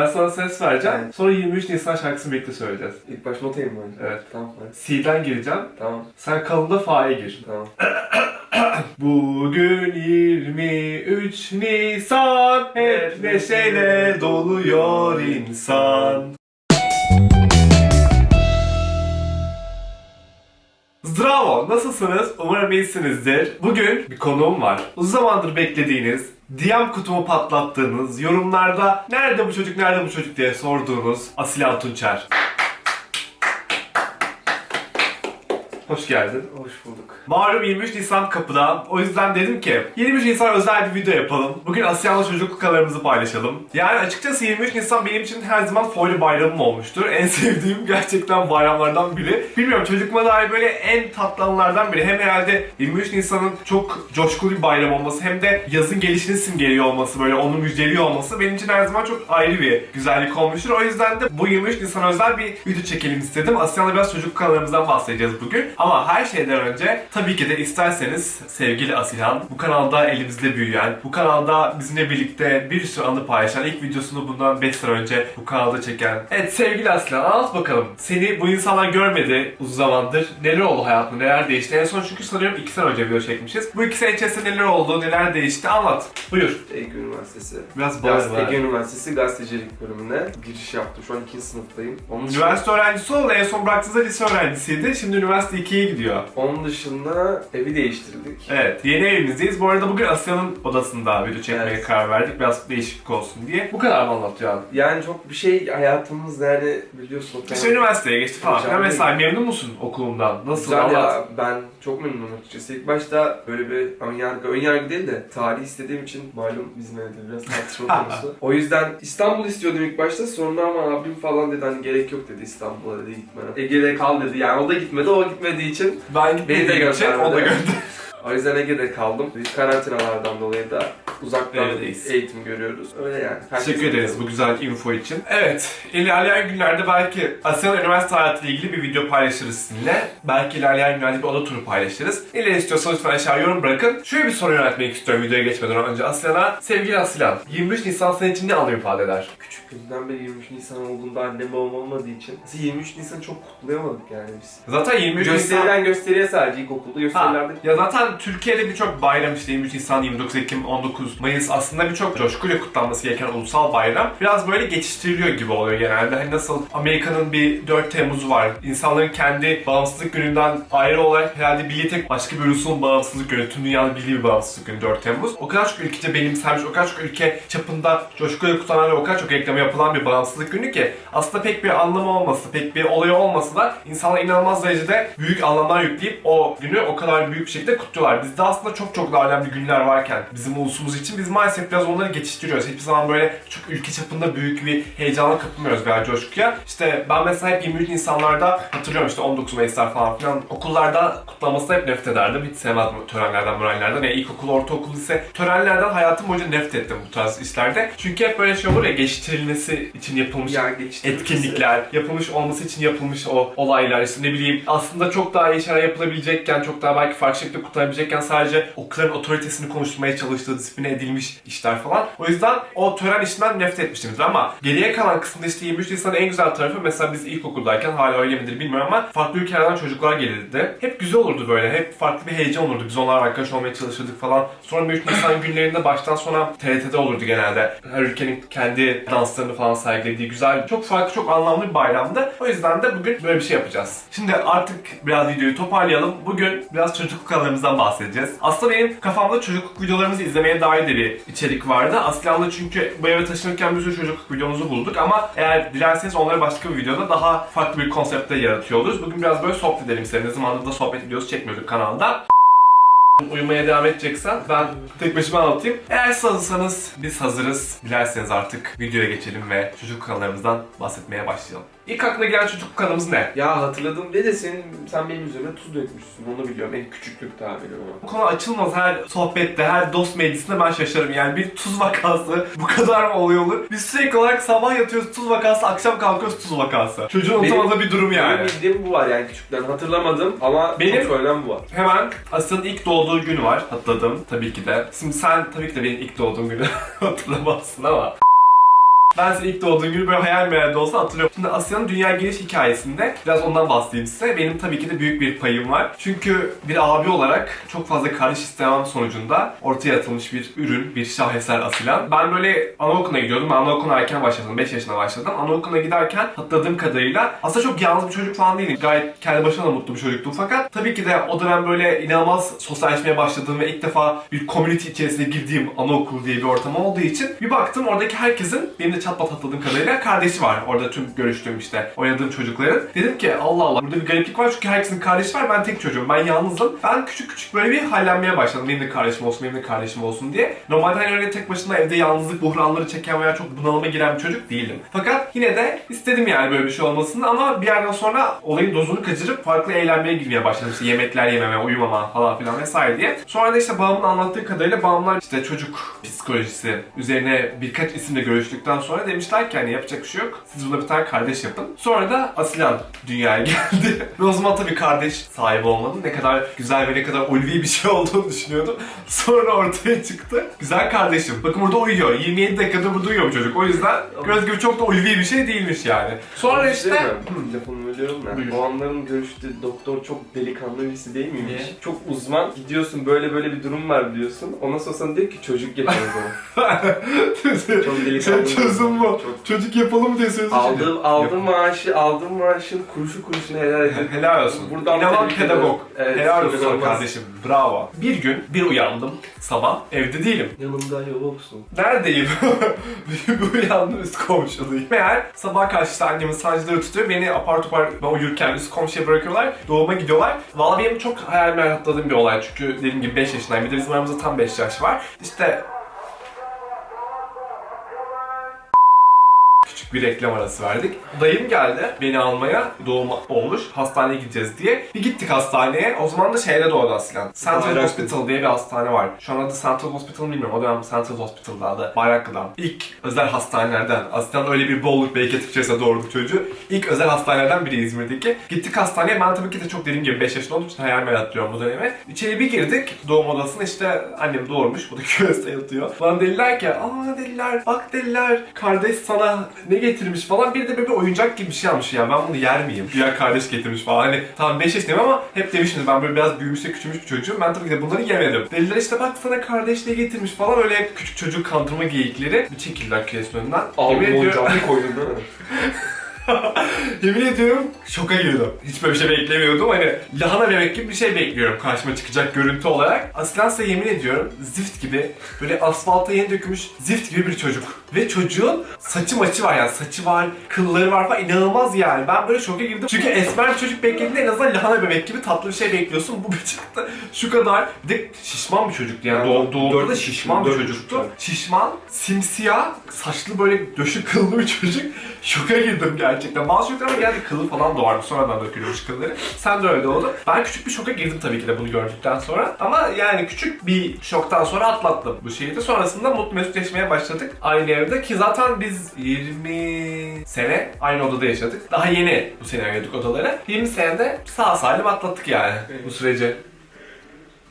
Ben sana ses vereceğim. Evet. Sonra 23 Nisan şarkısını birlikte söyleyeceğiz. İlk baş notayım mı? Evet. Tamam hadi. C'den gireceğim. Tamam. Sen kalında fa'ya gir. Tamam. Bugün 23 Nisan Hep neşeyle doluyor insan Bravo, nasılsınız? Umarım iyisinizdir. Bugün bir konuğum var. Uzun zamandır beklediğiniz, DM kutumu patlattığınız, yorumlarda nerede bu çocuk, nerede bu çocuk diye sorduğunuz Asil Altunçer. Hoş geldin. Hoş bulduk. Malum 23 Nisan kapıda. O yüzden dedim ki 23 Nisan özel bir video yapalım. Bugün Asya'nın çocukluk anılarımızı paylaşalım. Yani açıkçası 23 Nisan benim için her zaman favori bayramım olmuştur. En sevdiğim gerçekten bayramlardan biri. Bilmiyorum çocukluğuma dair böyle en tatlı anılardan biri. Hem herhalde 23 Nisan'ın çok coşkulu bir bayram olması hem de yazın gelişini simgeliyor olması böyle onu müjdeliyor olması benim için her zaman çok ayrı bir güzellik olmuştur. O yüzden de bu 23 Nisan özel bir video çekelim istedim. Asya'nla biraz çocukluk anılarımızdan bahsedeceğiz bugün. Ama her şeyden önce tabii ki de isterseniz sevgili Asilhan bu kanalda elimizde büyüyen, bu kanalda bizimle birlikte bir sürü anı paylaşan, ilk videosunu bundan 5 sene önce bu kanalda çeken. Evet sevgili Asilhan anlat bakalım. Seni bu insanlar görmedi uzun zamandır. Neler oldu hayatında, neler değişti? En son çünkü sanıyorum 2 sene önce video çekmişiz. Bu 2 sene içerisinde neler oldu, neler değişti anlat. Buyur. Ege Üniversitesi. Biraz bağır Ege Üniversitesi gazetecilik bölümüne giriş yaptım. Şu an ikinci sınıftayım. Onun dışında, Üniversite öğrencisi oldu. En son bıraktığınızda lise öğrencisiydi. Şimdi üniversite 2'ye gidiyor. onun dışında evi değiştirdik. Evet, yeni evimizdeyiz. Bu arada bugün Asya'nın odasında video çekmeye Evet. karar verdik. Biraz değişiklik olsun diye. Bu kadar mı abi? Yani çok bir şey hayatımız yani biliyorsun. İşte üniversiteye geçti falan. Ya değil. mesela memnun musun okulundan? Nasıl Güzel anlat? ya ben çok memnunum açıkçası. İlk başta böyle bir ön yargı, ön yargı değil de tarih istediğim için malum bizim evde biraz tartışma konusu. o yüzden İstanbul istiyordum ilk başta sonra ama abim falan dedi hani gerek yok dedi İstanbul'a dedi gitmene. Ege'de kal dedi yani o da gitmedi o gitmediği için Ben Beni de için o da gönder. O yüzden Ege'de kaldım. Biz karantinalardan dolayı da uzaktan Evdeyiz. eğitim görüyoruz. Öyle yani. Herkes- Teşekkür ederiz bu güzel info için. Evet, ilerleyen günlerde belki Asya'nın üniversite hayatıyla ilgili bir video paylaşırız sizinle. Belki ilerleyen günlerde bir oda turu paylaşırız. İleri istiyorsanız lütfen aşağı yorum bırakın. Şöyle bir soru yöneltmek istiyorum videoya geçmeden önce Asya'na. Sevgili Aslan, 23 Nisan senin için ne anlam ifade eder? Küçüklüğümden beri 23 Nisan olduğunda annem babam olmadığı için Aslında 23 Nisan çok kutlayamadık yani biz. Zaten 23 Nisan... Gösterilen gösteriye sadece ilkokulda Ha, gösterilerde ya zaten Türkiye'de birçok bayram işte 23 Nisan, 29 Ekim, 19 Mayıs aslında birçok coşkuyla kutlanması gereken ulusal bayram. Biraz böyle geçiştiriliyor gibi oluyor genelde. Hani nasıl Amerika'nın bir 4 Temmuz'u var. İnsanların kendi bağımsızlık gününden ayrı olarak herhalde bildiği tek başka bir ulusun bağımsızlık günü. Tüm dünyanın bildiği bir bağımsızlık günü 4 Temmuz. O kadar çok ülkece benimsenmiş, o kadar çok ülke çapında coşkuyla kutlanan ve o kadar çok reklamı yapılan bir bağımsızlık günü ki aslında pek bir anlamı olması, pek bir olayı olmasa da insanlar inanılmaz derecede büyük anlamlar yükleyip o günü o kadar büyük bir şekilde kutluyorlar. Bizde aslında çok çok daha önemli günler varken bizim ulusumuz için biz maalesef biraz onları geçiştiriyoruz. Hiçbir zaman böyle çok ülke çapında büyük bir heyecana kapılmıyoruz veya coşkuya. İşte ben mesela hep 23 Nisanlarda hatırlıyorum işte 19 Mayıslar falan filan okullarda kutlamasını hep nefret ederdim. Hiç sevmezdim törenlerden, törenlerden. Yani ilkokul, ortaokul, lise törenlerden hayatım boyunca nefret ettim bu tarz işlerde. Çünkü hep böyle şey olur ya geçiştirilmesi için yapılmış geçiştirilmesi. etkinlikler, yapılmış olması için yapılmış o olaylar işte ne bileyim aslında çok daha iyi şeyler yapılabilecekken, çok daha belki farklı şekilde kutlanabilecekken sadece okulların otoritesini konuşturmaya çalıştığı disipline edilmiş işler falan. O yüzden o tören işinden nefret etmiştimdir ama geriye kalan kısımda işte 23 Nisan'ın en güzel tarafı mesela biz ilkokuldayken hala öyle midir bilmiyorum ama farklı ülkelerden çocuklar gelirdi. Hep güzel olurdu böyle. Hep farklı bir heyecan olurdu. Biz onlarla arkadaş olmaya çalışırdık falan. Sonra 23 Nisan günlerinde baştan sona TRT'de olurdu genelde. Her ülkenin kendi danslarını falan sergilediği güzel, çok farklı, çok anlamlı bir bayramdı. O yüzden de bugün böyle bir şey yapacağız. Şimdi artık biraz videoyu toparlayalım. Bugün biraz çocukluk anılarımızdan bahsedeceğiz. Aslında benim kafamda çocukluk videolarımızı izlemeye dair de bir içerik vardı. Aslında çünkü bu eve taşınırken bir sürü çocukluk videomuzu bulduk ama eğer dilerseniz onları başka bir videoda daha farklı bir konseptte yaratıyor oluruz. Bugün biraz böyle sohbet edelim istedim. Ne zamandır da sohbet videosu çekmiyorduk kanalda. Uyumaya devam edeceksen ben tek başıma anlatayım. Eğer hazırsanız biz hazırız. Dilerseniz artık videoya geçelim ve çocuk kanallarımızdan bahsetmeye başlayalım. İlk aklına gelen çocuk kanalımız ne? Ya hatırladım de de senin, sen benim üzerime tuz dökmüşsün onu biliyorum. En küçüklük tabirim ama. Bu konu açılmaz her sohbette, her dost meclisinde ben şaşarım. Yani bir tuz vakası bu kadar mı oluyor olur? Biz sürekli olarak sabah yatıyoruz tuz vakası, akşam kalkıyoruz tuz vakası. Çocuğun unutamadığı bir durum yani. Benim bildiğim bu var yani küçükten hatırlamadım ama Benim- çok söylenen bu var. Hemen Aslı'nın ilk doğduğu günü var. Hatırladım tabii ki de. Şimdi sen tabii ki de benim ilk doğduğum günü hatırlamazsın ama. Ben size ilk doğduğum gibi böyle hayal meyal de olsa hatırlıyorum. Şimdi Asya'nın dünya geliş hikayesinde biraz ondan bahsedeyim size. Benim tabii ki de büyük bir payım var. Çünkü bir abi olarak çok fazla kardeş istemem sonucunda ortaya atılmış bir ürün, bir şaheser Asilan. Ben böyle anaokuluna gidiyordum. Ben anaokuluna erken başladım. 5 yaşına başladım. Anaokuluna giderken hatırladığım kadarıyla aslında çok yalnız bir çocuk falan değilim. Gayet kendi başına da mutlu bir çocuktum. Fakat tabii ki de o dönem böyle inanılmaz sosyalleşmeye başladığım ve ilk defa bir community içerisine girdiğim anaokulu diye bir ortam olduğu için bir baktım oradaki herkesin benim de çat pat hatırladığım kadarıyla kardeşi var. Orada tüm görüştüğüm işte oynadığım çocukların. Dedim ki Allah Allah burada bir gariplik var çünkü herkesin kardeşi var ben tek çocuğum. Ben yalnızım. Ben küçük küçük böyle bir hallenmeye başladım. Benim de kardeşim olsun, benim de kardeşim olsun diye. Normalde hani öyle tek başına evde yalnızlık buhranları çeken veya çok bunalıma giren bir çocuk değildim. Fakat yine de istedim yani böyle bir şey olmasını ama bir yerden sonra olayın dozunu kaçırıp farklı eğlenmeye girmeye başladım. İşte yemekler yememe, uyumama falan filan vesaire diye. Sonra da işte babamın anlattığı kadarıyla babamlar işte çocuk psikolojisi üzerine birkaç isimle görüştükten sonra demişler ki hani yapacak bir şey yok. Siz buna bir tane kardeş yapın. Sonra da Asilan dünyaya geldi. ve o zaman tabii kardeş sahibi olmadım. Ne kadar güzel ve ne kadar ulvi bir şey olduğunu düşünüyordum. Sonra ortaya çıktı. Güzel kardeşim. Bakın burada uyuyor. 27 dakikada burada uyuyor bu çocuk. O yüzden göz gibi çok da ulvi bir şey değilmiş yani. Sonra işte... Değil mi? Lafını bölüyorum da. Buyur. O anların görüştüğü doktor çok delikanlı birisi değil miymiş? Niye? Çok uzman. Gidiyorsun böyle böyle bir durum var diyorsun. Ondan sonra sana diyor ki çocuk yapın o zaman. Çok delikanlı. Sen çözüm bu. Çok- Çocuk yapalım diye sözü Aldığım, aldığım maaşı, aldığım maaşın kuruşu kuruşuna helal edin. Helal olsun. Buradan tebrik pedagog. Evet, Helal olsun inanılmaz. kardeşim. Bravo. Bir gün bir uyandım sabah. Evde değilim. Yanımda yoksun. Neredeyim? bir uyandım üst komşudayım. Meğer sabah karşıda annemin sancıları tutuyor. Beni apar topar ben uyurken üst komşuya bırakıyorlar. Doğuma gidiyorlar. Valla benim çok hayal meyal bir olay. Çünkü dediğim gibi 5 yaşındayım. Bir de bizim aramızda tam 5 yaş var. İşte küçük bir reklam arası verdik. Dayım geldi beni almaya doğum olmuş hastaneye gideceğiz diye. Bir gittik hastaneye. O zaman da şeyde doğdu Aslan. Central Bayraklı. Hospital diye bir hastane var. Şu an adı Central Hospital mı bilmiyorum. O dönem Central Hospital'da adı. Bayraklı'dan. İlk özel hastanelerden. Aslan öyle bir bolluk bereketi içerisinde doğurdu çocuğu. İlk özel hastanelerden biri İzmir'deki. Gittik hastaneye. Ben tabii ki de çok dediğim gibi 5 yaşında olduğum için hayal meyal bu dönemi. İçeri bir girdik doğum odasına işte annem doğurmuş. Bu da küveste yatıyor. Bana dediler ki aa dediler bak dediler kardeş sana ne getirmiş falan. Bir de böyle bir oyuncak gibi bir şey almış yani ben bunu yer miyim? Güya kardeş getirmiş falan. Hani tamam 5 yaşındayım ama hep demiştim ben böyle biraz büyümüş ve küçülmüş bir çocuğum. Ben tabii ki de bunları yemedim. Dediler işte bak sana kardeş ne getirmiş falan öyle küçük çocuk kandırma geyikleri. Bir çekildiler küvesin önünden. Ediyorum- oyuncağını koydun değil mi? Yemin ediyorum şoka girdim. Hiç böyle bir şey beklemiyordum. Hani lahana bebek gibi bir şey bekliyorum karşıma çıkacak görüntü olarak. Aslan size yemin ediyorum zift gibi böyle asfalta yeni dökülmüş zift gibi bir çocuk. Ve çocuğun saçı maçı var yani saçı var, kılları var falan inanılmaz yani. Ben böyle şoka girdim. Çünkü esmer bir çocuk beklediğinde en azından lahana bebek gibi tatlı bir şey bekliyorsun. Bu bir çıktı şu kadar. Bir de şişman bir çocuktu yani. Doğ- doğduğunda şişman bir çocuktu. Şişman, simsiyah, saçlı böyle döşü kıllı bir çocuk. Şoka girdim gerçekten. Bazı çocuklar ama geldi kılı falan doğarmış. Sonradan dökülüyormuş kılları. Sen de öyle oldu. Ben küçük bir şoka girdim tabii ki de bunu gördükten sonra. Ama yani küçük bir şoktan sonra atlattım bu şeyi de. Sonrasında mutlu mesut yaşamaya başladık. Aynı evde ki zaten biz 20 sene aynı odada yaşadık. Daha yeni bu sene ayırdık odaları. 20 senede sağ salim atlattık yani bu süreci.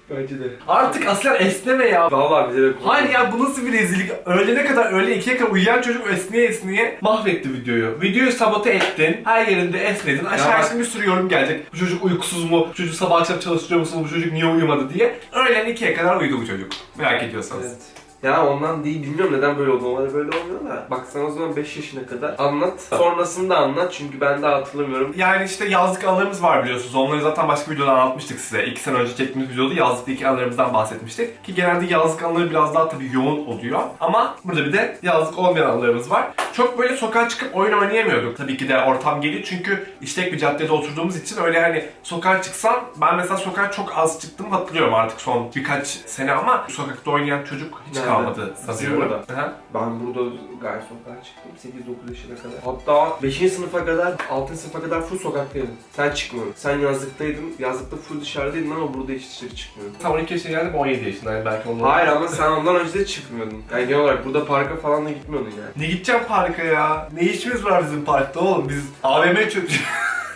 Bence de. Artık aslen esneme ya. Vallahi bilerek Hayır ya bu nasıl bir rezillik? Öğlene kadar, öğle ikiye kadar uyuyan çocuk esniye esniye mahvetti videoyu. Videoyu sabote ettin, her yerinde esnedin. Aşağı Ya bak- şimdi bir sürü yorum gelecek. Bu çocuk uykusuz mu? Bu çocuk sabah akşam çalıştırıyor musunuz? Bu çocuk niye uyumadı diye. Öğlen ikiye kadar uyudu bu çocuk. Merak ediyorsanız. Evet. Ya ondan değil bilmiyorum neden böyle oldu. Normalde böyle olmuyor da. Bak sen o zaman 5 yaşına kadar anlat. Sonrasında anlat çünkü ben daha hatırlamıyorum. Yani işte yazlık anılarımız var biliyorsunuz. Onları zaten başka videoda anlatmıştık size. İki sene önce çektiğimiz videoda yazlık iki anılarımızdan bahsetmiştik. Ki genelde yazlık anıları biraz daha tabii yoğun oluyor. Ama burada bir de yazlık olmayan anılarımız var. Çok böyle sokağa çıkıp oyun oynayamıyorduk. Tabii ki de ortam geliyor çünkü işlek bir caddede oturduğumuz için öyle hani sokağa çıksam ben mesela sokağa çok az çıktım hatırlıyorum artık son birkaç sene ama sokakta oynayan çocuk hiç? Kalmadı Bizim sanıyorum. burada. Aha. Ben burada gayet sokağa çıktım 8-9 yaşına kadar. Hatta 5. sınıfa kadar, 6. sınıfa kadar full sokaktaydım. Sen çıkmıyordun. Sen yazlıktaydın. Yazlıkta full dışarıdaydın ama burada hiç dışarı çıkmıyordun. Tam 12 yaşına geldim 17 yaşındayım belki ondan. Hayır ama sen ondan önce de çıkmıyordun. Yani genel olarak burada parka falan da gitmiyordun yani. Ne gideceğim parka ya? Ne işimiz var bizim parkta oğlum? Biz AVM çocuğu.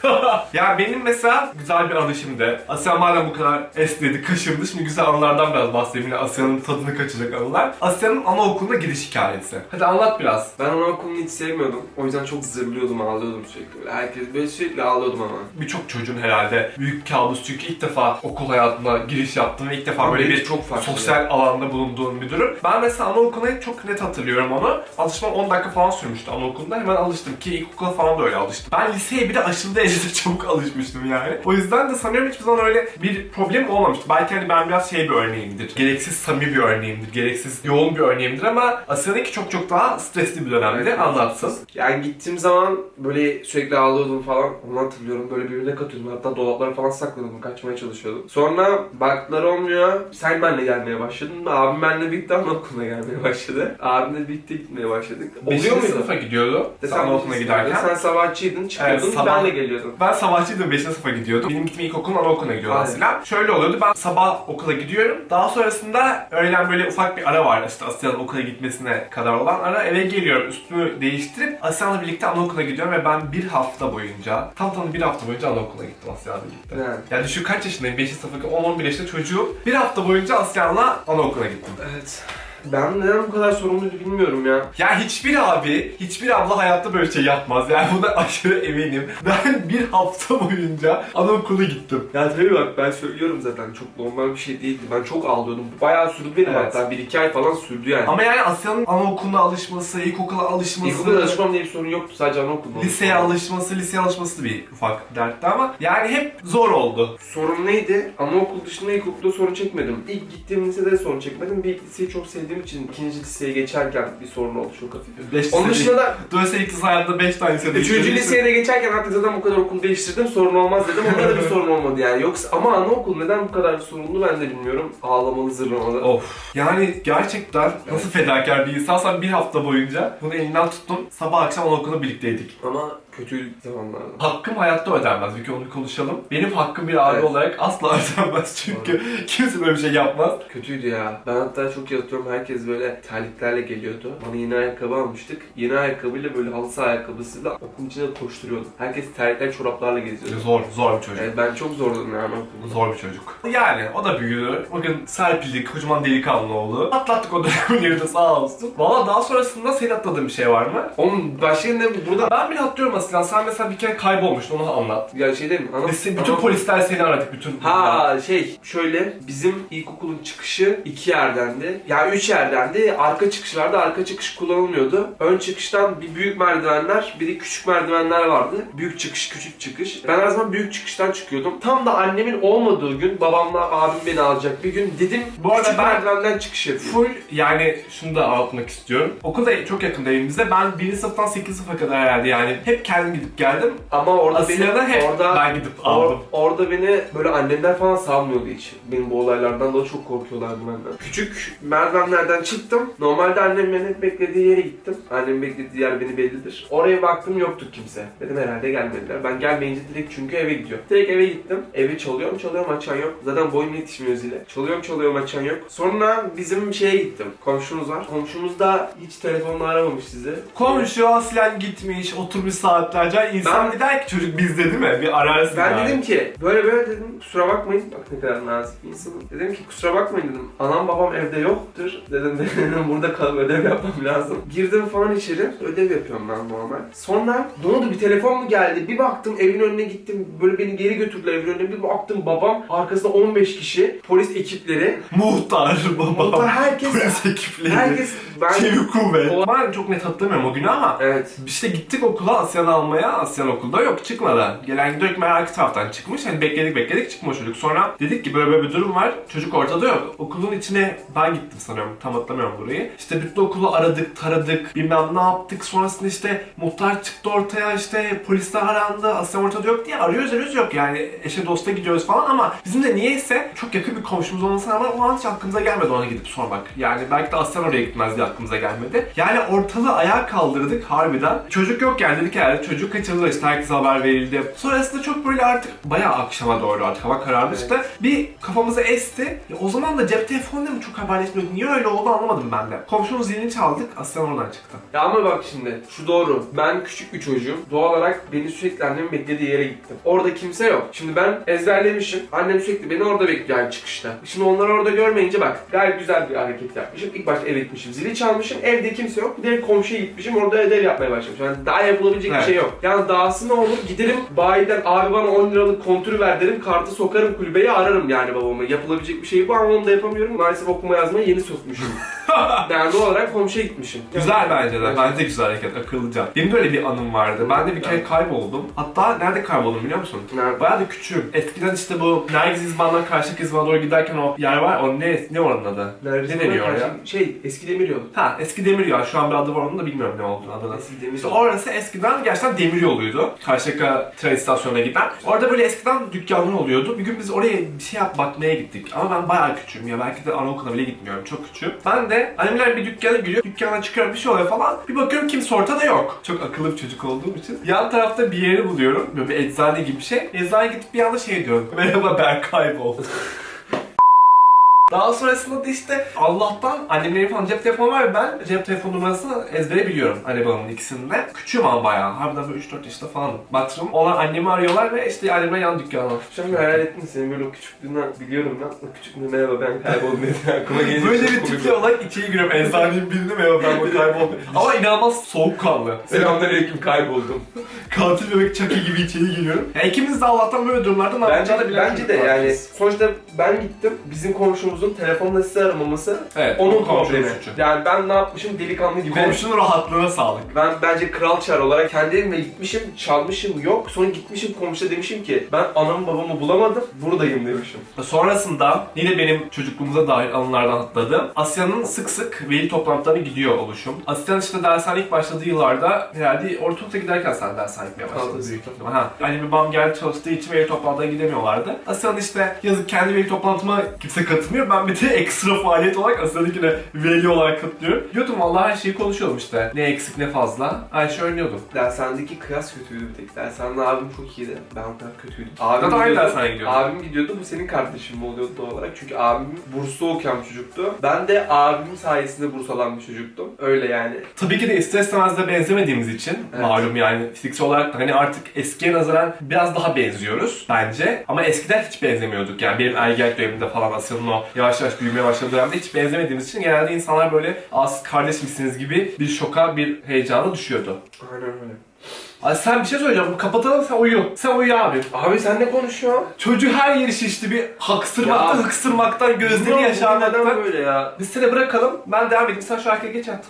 ya benim mesela güzel bir anı şimdi. Asya madem bu kadar esnedi, kaşındı. Şimdi güzel anılardan biraz bahsedeyim. Yine Asya'nın tadını kaçacak anılar. Asya'nın anaokuluna gidiş hikayesi. Hadi anlat biraz. Ben anaokulunu hiç sevmiyordum. O yüzden çok zırlıyordum, ağlıyordum sürekli. Böyle herkes böyle sürekli ağlıyordum ama. Birçok çocuğun herhalde büyük kabus çünkü ilk defa okul hayatına giriş yaptın ve ilk defa böyle bir çok farklı sosyal alanda bulunduğun bir durum. Ben mesela anaokuluna çok net hatırlıyorum onu. Alışmam 10 dakika falan sürmüştü anaokulunda. Hemen alıştım ki ilkokula falan da öyle alıştım. Ben liseye bir de aşırı derecede çabuk alışmıştım yani. O yüzden de sanıyorum hiçbir zaman öyle bir problem olmamıştı. Belki hani ben biraz şey bir örneğimdir. Gereksiz samimi bir örneğimdir. Gereksiz yoğun bir örneğimdir ama Asya'nınki çok çok daha stresli bir dönemdi. Anlatsın. Yani gittiğim zaman böyle sürekli ağlıyordum falan. Onu hatırlıyorum. Böyle birbirine katıyordum. Hatta dolaplara falan saklıyordum. Kaçmaya çalışıyordum. Sonra baktılar olmuyor. Sen benimle gelmeye başladın. Abim benimle birlikte anaokuluna gelmeye başladı. Abimle birlikte gitmeye başladık. Oluyor 5. muydu? sınıfa gidiyordu. De Sen anaokuluna giderken. Sen sabahçıydın, çıkıyordun, Evet, sabah- ben de geliyordum. Ben sabahçıydım 5. sınıfa gidiyordum. Benim gittiğim ilkokulun anaokuluna gidiyordum Aynen. aslında. Şöyle oluyordu ben sabah okula gidiyorum. Daha sonrasında öğlen böyle ufak bir ara var işte Asya'nın okula gitmesine kadar olan ara. Eve geliyorum üstümü değiştirip Asya'nla birlikte anaokuluna gidiyorum ve ben bir hafta boyunca tam tam bir hafta boyunca anaokuluna gittim Asya'yla birlikte. Yani. Yani şu kaç yaşındayım? 5. sınıftaki 10-11 yaşında çocuğum. Bir hafta boyunca Asya'nla anaokuluna gittim. Evet. Ben neden bu kadar sorumluydu bilmiyorum ya. Ya hiçbir abi, hiçbir abla hayatta böyle şey yapmaz. Yani buna aşırı eminim. Ben bir hafta boyunca anaokuluna gittim. Ya tabii bak ben söylüyorum zaten çok normal bir şey değildi. Ben çok ağlıyordum. Bayağı sürdü benim Evet. hatta. Bir iki ay falan sürdü yani. Ama yani Asya'nın anaokuluna alışması, ilkokula alışması, İlkokulda alışmam diye bir sorun yoktu. Sadece anaokulunda. liseye alışması, liseye alışması bir ufak dertti ama yani hep zor oldu. Sorun neydi? Anaokul dışında ilkokulda sorun çekmedim. İlk gittiğim lisede sorun çekmedim. Bir liseyi çok sevdiğim için ikinci liseye geçerken bir sorun oldu çok hafif. Beş Onun dışında da Dolayısıyla ilk lise hayatında 5 tane lisede Üçüncü liseye de geçerken artık zaten bu kadar okul değiştirdim sorun olmaz dedim. Onda da bir sorun olmadı yani. Yoksa ama anaokul neden bu kadar sorunlu ben de bilmiyorum. Ağlamalı zırlamalı. Of. Yani gerçekten nasıl fedakar bir insansan bir hafta boyunca bunu elinden tuttum. Sabah akşam anaokuluna birlikteydik. Ama kötü zamanlarda. Hakkım hayatta ödenmez. Bir onu konuşalım. Benim hakkım bir abi Evet. olarak asla ödenmez çünkü kimse böyle bir şey yapmaz. Kötüydü ya. Ben hatta çok yatıyorum. Herkes böyle terliklerle geliyordu. Bana yeni ayakkabı almıştık. Yeni ayakkabıyla böyle halı saha ayakkabısıyla okulun içinde koşturuyordum. Herkes terlikler çoraplarla geziyordu. Zor, zor bir çocuk. Evet, ben çok zordum yani okulda. Zor bir çocuk. Yani o da büyüdü. Bugün serpildik, kocaman delikanlı oldu. Atlattık o dönemleri de sağ olsun. Valla daha sonrasında senin atladığın bir şey var mı? Oğlum başka ne burada? Ben bir atlıyorum aslında. Sen mesela bir kere kaybolmuştun onu anlat. Ya şey değil mi? Ana- Lise, bütün ana- polisler seni aradık bütün. Ha şey şöyle bizim ilkokulun çıkışı iki yerdendi. Yani üç yerdendi. Arka çıkışlarda arka çıkış kullanılmıyordu. Ön çıkıştan bir büyük merdivenler bir de küçük merdivenler vardı. Büyük çıkış küçük çıkış. Ben her zaman büyük çıkıştan çıkıyordum. Tam da annemin olmadığı gün babamla abim beni alacak bir gün dedim Bu arada küçük ben- merdivenden çıkış yapayım. Full yani şunu da anlatmak istiyorum. Okul da çok yakında evimize. Ben 1. sınıftan 8 sınıfa kadar herhalde yani hep kendim gidip geldim. Ama orada Asya'da beni hep orada ben gidip Or- aldım. orada beni böyle annemler falan salmıyordu hiç. Benim bu olaylardan da çok korkuyorlardı benden. Küçük merdivenlerden çıktım. Normalde annem beni hep beklediği yere gittim. Annem beklediği yer beni bellidir. Oraya baktım yoktu kimse. Dedim herhalde gelmediler. Ben gelmeyince direkt çünkü eve gidiyor. Direkt eve gittim. Evi çalıyorum çalıyorum açan yok. Zaten boyum yetişmiyor zile. Çalıyorum çalıyorum açan yok. Sonra bizim şeye gittim. Komşumuz var. Komşumuz da hiç telefonla aramamış sizi. Komşu aslen gitmiş, oturmuş saatlerce. İnsan Ben- bir der ki çocuk bizde değil mi? Bir ararsın Ben yani. dedim ki böyle böyle dedim kusura bakmayın bak ne kadar nazik bir insanım. Dedim ki kusura bakmayın dedim. Anam babam evde yoktur. Dedim dedim burada kalıp ödev yapmam lazım. Girdim falan içeri ödev yapıyorum ben normal. Sonra ne oldu bir telefon mu geldi? Bir baktım evin önüne gittim. Böyle beni geri götürdüler evin önüne. Bir baktım babam arkasında 15 kişi polis ekipleri. Muhtar, baba, Burada herkes polis ekipleri, herkes ben çevik kuvvet. Ben çok net hatırlamıyorum o günü ama Evet. işte gittik okula Asyan almaya. Asyan okulda yok çıkmadan. Gelen gidiyor ekmeği taraftan çıkmış. Hani bekledik bekledik çıkma çocuk. Sonra dedik ki böyle böyle bir durum var. Çocuk ortada yok. Okulun içine ben gittim sanıyorum. Tam hatırlamıyorum burayı. İşte bütün okulu aradık, taradık. Bilmem ne yaptık. Sonrasında işte muhtar çıktı ortaya. işte polisler arandı. Asyan ortada yok diye arıyoruz arıyoruz yok. Yani eşe dosta gidiyoruz falan ama bizim de niyeyse çok yakın bir komşumuz olmasına rağmen o an hiç aklımıza gelmedi ona gidip sormak. Yani belki de Asyan oraya gitmez diye aklımıza gelmedi. Yani ortalığı ayağa kaldırdık harbiden. Çocuk yok yani dedik herhalde çocuk kaçırıldı herkese haber verildi. Sonrasında çok böyle artık bayağı akşama doğru artık hava kararmıştı. Bir kafamıza esti. Ya o zaman da cep telefonuyla mı çok haberleşmiyorduk? Niye öyle oldu anlamadım ben de. Komşunun zilini çaldık, Aslan oradan çıktı. Ya ama bak şimdi şu doğru. Ben küçük bir çocuğum. Doğal olarak beni sürekli annemin beklediği yere gittim. Orada kimse yok. Şimdi ben ezberlemişim. Annem sürekli beni orada bekliyor yani çıkışta. Şimdi onları orada görmeyince bak gayet güzel bir hareket yapmışım. İlk başta eve gitmişim. Zili çalmışım. Evde kimse yok. Direkt komşuya gitmişim. Orada ödev yapmaya başlamışım. Yani daha yapılabilecek Evet. bir şey yok. Yani dahası ne olur? Giderim bayiden abi bana 10 liralık kontürü ver derim. Kartı sokarım kulübeye ararım yani babamı. Yapılabilecek bir şey bu ama onu da yapamıyorum. Maalesef okuma yazmayı yeni yani doğal olarak komşuya gitmişim. Güzel bence de. Bence güzel hareket, akıllıca. Benim de öyle bir anım vardı. Ben de bir kere kayboldum. Hatta nerede kayboldum biliyor musun? Nerede? Bayağı da küçüğüm. Eskiden işte bu Nergiz İzban'dan karşıdaki İzban'a doğru giderken o yer var. O ne, ne oranın adı? Nerede? Ne deniyor oraya? Şey eski demir yol. Ha eski demir yol. Şu an bir adı var onun da bilmiyorum ne olduğunu adını. Eski demir İşte yol. orası eskiden gerçekten demir yoluydu. Karşıyaka tren istasyonuna giden. Orada böyle eskiden dükkanlar oluyordu. Bir gün biz oraya bir şey yap bakmaya gittik. Ama ben bayağı küçüğüm ya. Belki de anaokuluna bile gitmiyorum. Çok küçüğüm. Ben de annemler bir dükkana giriyor. Dükkandan çıkıyorum bir şey oluyor falan. Bir bakıyorum kimse ortada yok. Çok akıllı bir çocuk olduğum için. Yan tarafta bir yeri buluyorum. Böyle bir eczane gibi bir şey. Eczaneye gidip bir anda şey diyorum. Merhaba ben kayboldum. Daha sonrasında da işte Allah'tan annemlerin falan cep telefonu var ve ben cep telefon numarasını ezbere biliyorum anne babamın ikisinde. Küçüğüm ama bayağı. Harbiden böyle 3-4 yaşında falan. Baktım onlar annemi arıyorlar ve işte annemle yan dükkana. Şu an hayal ettim seni böyle o küçüklüğünden biliyorum ben. O küçüklüğünde merhaba ben kayboldum dedi aklıma gelince. Böyle bir tiple olarak içeri giriyorum. Eczaneyi bildim ya ben bu kayboldum. Ama inanılmaz soğukkanlı. Selamünaleyküm kayboldum. Katil bebek Chucky gibi içeri giriyorum. Ya ikimiz de Allah'tan böyle durumlarda ne Bence, yapacağını bilen bence de yani sonuçta ben gittim bizim komşumuzun telefonla sizi aramaması Evet, onun komşunun problemi. suçu. Yani ben ne yapmışım delikanlı gibi. Komşunun rahatlığına sağlık. Ben bence kral çar olarak kendi evime gitmişim, çalmışım yok. Sonra gitmişim komşuya demişim ki ben anamı babamı bulamadım, buradayım demişim. Sonrasında yine benim çocukluğumuza dair anılardan atladığım Asya'nın sık sık veli toplantılarına gidiyor oluşum. Asya'nın işte dershane ilk başladığı yıllarda herhalde ortaokula giderken sen dershane gitmeye başladın Kaldı. büyük ihtimal. Ha. Annem babam geldi çalıştığı için veli toplantısına gidemiyorlardı. Asya'nın işte yazık kendi veli toplantıma kimse katılmıyor. Ben bir de ekstra faaliyet olarak Asya'dakine veli olarak katılıyorum. Diyordum vallahi her şeyi konuşuyordum işte. Ne eksik ne fazla. Ayşe oynuyordum. Dershanedeki kıyas kötüydü bir tek. Dershanede abim çok iyiydi. Ben o kadar kötüydüm. Abim Zaten aynı gidiyordu. dershaneye gidiyordum. Abim gidiyordu. Bu senin kardeşin mi oluyordu doğal olarak? Çünkü abim burslu okuyan çocuktu. Ben de abimin sayesinde burs alan bir çocuktum. Öyle yani. Tabii ki de ister istemez de benzemediğimiz için Evet. malum yani fiziksel olarak da hani artık eskiye nazaran biraz daha benziyoruz bence. Ama eskiden hiç benzemiyorduk yani benim ergenlik döneminde falan Asya'nın o yavaş yavaş büyümeye başladığı dönemde hiç benzemediğimiz için genelde insanlar böyle az kardeş misiniz gibi bir şoka bir heyecana düşüyordu. Aynen öyle. Ay sen bir şey söyleyeceğim kapatalım sen uyu. Sen uyu abi. Abi sen ne konuşuyorsun? Çocuğu her yeri şişti bir haksırmaktan Ya. hıksırmaktan gözleri Bilmiyorum, yaşarmaktan. neden böyle ya? Biz seni bırakalım. Ben devam edeyim. Sen şu arkaya geç at.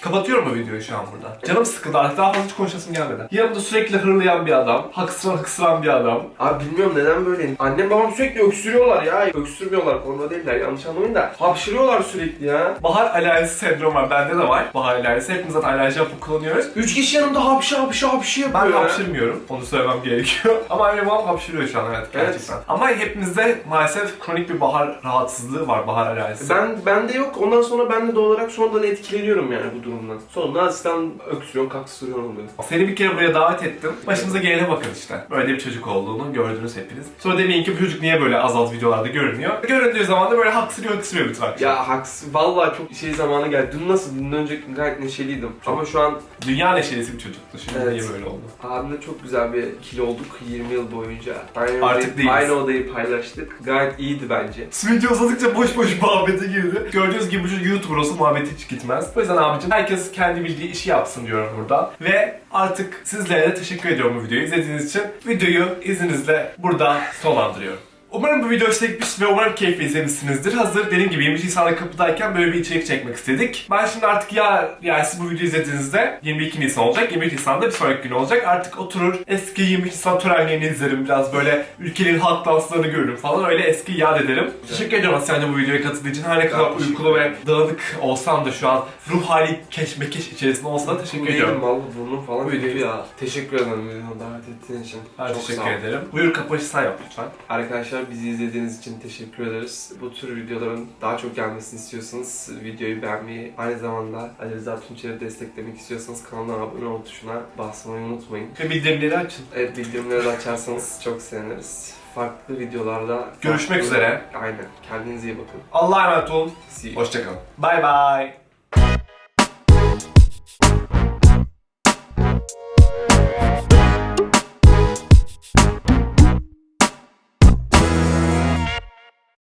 Kapatıyorum bu videoyu şu an burada. Canım sıkıldı artık daha fazla hiç konuşasım gelmedi. Yanımda sürekli hırlayan bir adam, haksıran hıksıran bir adam. Abi bilmiyorum neden böyle. Annem babam sürekli öksürüyorlar ya. Öksürmüyorlar konuda değiller yanlış anlamayın da. Hapşırıyorlar sürekli ya. Bahar alerjisi sendromu var. Bende de var. Bahar alerjisi. Hepimiz zaten alerji yapıp kullanıyoruz. Üç kişi yanımda hapşı hapşı hapşı yapıyor Ben ya. hapşırmıyorum. Onu söylemem gerekiyor. Ama annem babam hapşırıyor şu an evet gerçekten. Ama hepimizde maalesef kronik bir bahar rahatsızlığı var. Bahar alerjisi. Ben bende yok. Ondan sonra ben de doğal olarak sonradan etkileniyorum yani bu durumdan. Sonra asistan öksürüyorum, kaksırıyorum oluyor. Seni bir kere buraya davet ettim. Başımıza gelene bakın işte. Böyle bir çocuk olduğunu gördünüz hepiniz. Sonra demeyin ki bu çocuk niye böyle az az videolarda görünüyor. Göründüğü zaman da böyle haksırıyor haksırıyor bütün akşam. Ya haksız. Vallahi çok şey zamanı geldi. Dün nasıl? Dün önce gayet neşeliydim. Ama şu an Dünya neşelisi bir çocuktu. Şimdi Evet. niye böyle oldu? abimle çok güzel bir ikili olduk 20 yıl boyunca. Aynı Artık odayı, değiliz. Aynı odayı paylaştık. Gayet iyiydi bence. Video uzadıkça boş boş muhabbete girdi. Gördüğünüz gibi bu çocuk YouTuber olsa muhabbet hiç gitmez. O yüzden abicim herkes kendi bildiği işi yapsın diyorum burada. Ve artık sizlere de teşekkür ediyorum bu videoyu izlediğiniz için. Videoyu izninizle burada sonlandırıyorum. Umarım bu video hoşuna gitmiş ve umarım keyifli izlemişsinizdir. Hazır dediğim gibi 23 Nisan'da kapıdayken böyle bir içerik çekmek istedik. Ben şimdi artık ya yani siz bu videoyu izlediğinizde 22 Nisan olacak. 23 Nisan'da bir sonraki gün olacak. Artık oturur eski 23 Nisan törenlerini izlerim. Biraz böyle ülkelerin halk danslarını görürüm falan. Öyle eski yad ederim. Teşekkür ediyorum Asyancı bu videoya katıldığı için. Her ne kadar teşekkür uykulu ve dağınık olsam da şu an ruh hali keşmekeş içerisinde olsa da teşekkür ediyorum. Valla burnum falan kötü ya. Teşekkür ederim davet ettiğin için. Ben çok teşekkür ederim. Buyur kapanışı sen yap lütfen. Arkadaşlar bizi izlediğiniz için teşekkür ederiz. Bu tür videoların daha çok gelmesini istiyorsanız videoyu beğenmeyi, aynı zamanda Ali Rıza Tunçer'i desteklemek istiyorsanız kanalına abone ol tuşuna basmayı unutmayın. Ve bildirimleri açın. Evet bildirimleri de açarsanız çok seviniriz. farklı videolarda Görüşmek üzere. Aynen. Kendinize iyi bakın. Allah'a emanet olun. See you. Hoşçakalın. Bay bay.